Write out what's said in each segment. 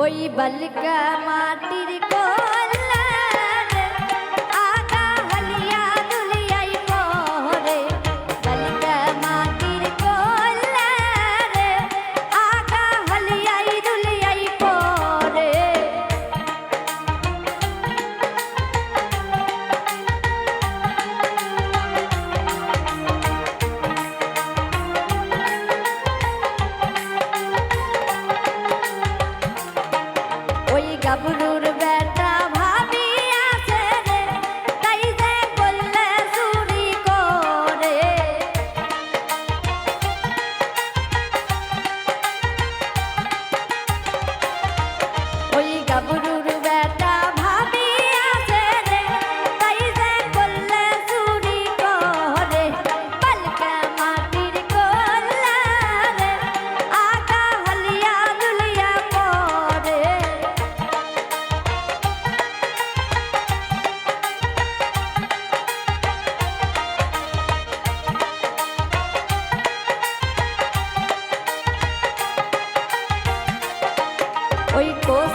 ওই বালিকা মাটির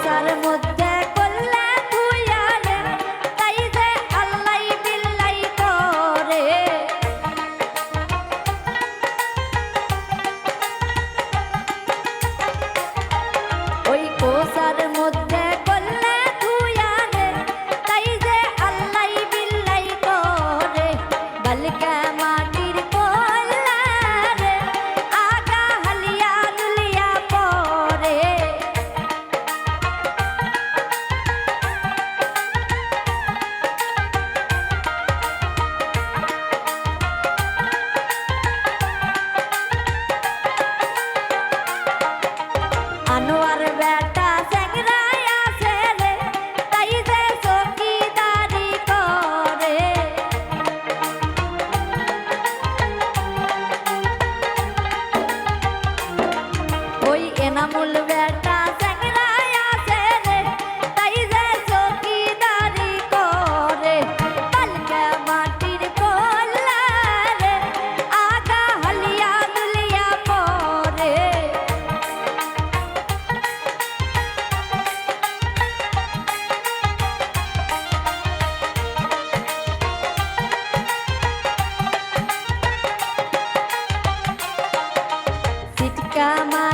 রাস্তার মধ্যে কামা